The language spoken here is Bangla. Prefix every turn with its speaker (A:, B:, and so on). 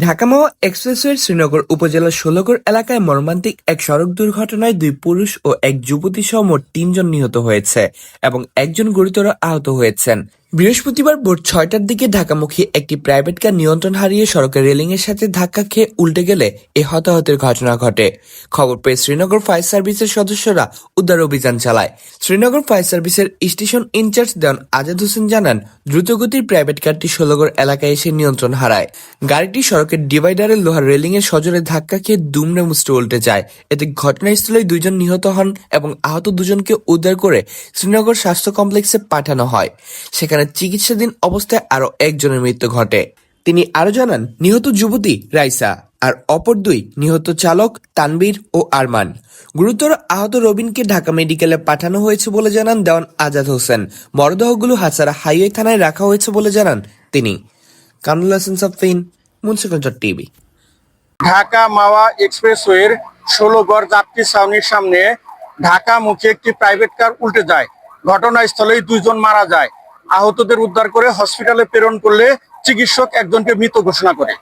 A: ঢাকা-মাওয়া এক্সপ্রেসওয়ের শ্রীনগর উপজেলার ষোলগড় এলাকায় মর্মান্তিক এক সড়ক দুর্ঘটনায় দুই পুরুষ ও এক যুবতী সহ মোট তিনজন নিহত হয়েছে এবং একজন গুরুতর আহত হয়েছেন। বৃহস্পতিবার ভোর ছয়টার দিকে ঢাকামুখী একটি প্রাইভেট কার নিয়ন্ত্রণ হারিয়ে সড়কের রেলিংয়ের সাথে ধাক্কা খেয়ে উল্টে গেলে এ হতাহতের ঘটনা ঘটে। খবর পেয়ে শ্রীনগর ফায়ার সার্ভিসের সদস্যরা উদ্ধার অভিযান চালায়। শ্রীনগর ফায়ার সার্ভিসের স্টেশন ইনচার্জ দেওয়ান আজাদ হোসেন জানান, দ্রুতগতির প্রাইভেট কারটি ষোলগড় এলাকায় এসে নিয়ন্ত্রণ হারায়। গাড়িটি সড়কের ডিভাইডারের লোহার রেলিং এর সজোরে ধাক্কা খেয়ে দুমড়ে মুচড়ে উল্টে যায়। এতে ঘটনাস্থলে দুইজন নিহত হন এবং আহত দুজনকে উদ্ধার করে শ্রীনগর স্বাস্থ্য কমপ্লেক্সে পাঠানো হয়। সেখানে চিকিৎসাধীন অবস্থায় আরও একজনের মৃত্যু ঘটে। তিনি আরও জানান, নিহত যুবতী রাইসা আর অপর দুই নিহত চালক তানবীর ও আরমান। গুরুতর আহত রবিনকে ঢাকা মেডিকেলে পাঠানো হয়েছে বলে জানান দেওয়ান আজাদ হোসেন। মরদেহগুলো হাসারা হাইওয়ে থানায় রাখা হয়েছে বলে জানান তিনি। কামরুল হাসান সাফিন মুন্সিগঞ্জ টিভি।
B: ঢাকা মাওয়া এক্সপ্রেসওয়ের ষোলোগড় যাত্রী ছাউনির সামনে ঢাকা মুখে একটি প্রাইভেট কার উল্টে যায়। ঘটনাস্থলেই দুইজন মারা যায়। আহতদের উদ্ধার করে হসপিটালে প্রেরণ করলে চিকিৎসক একজনকে মৃত ঘোষণা করে।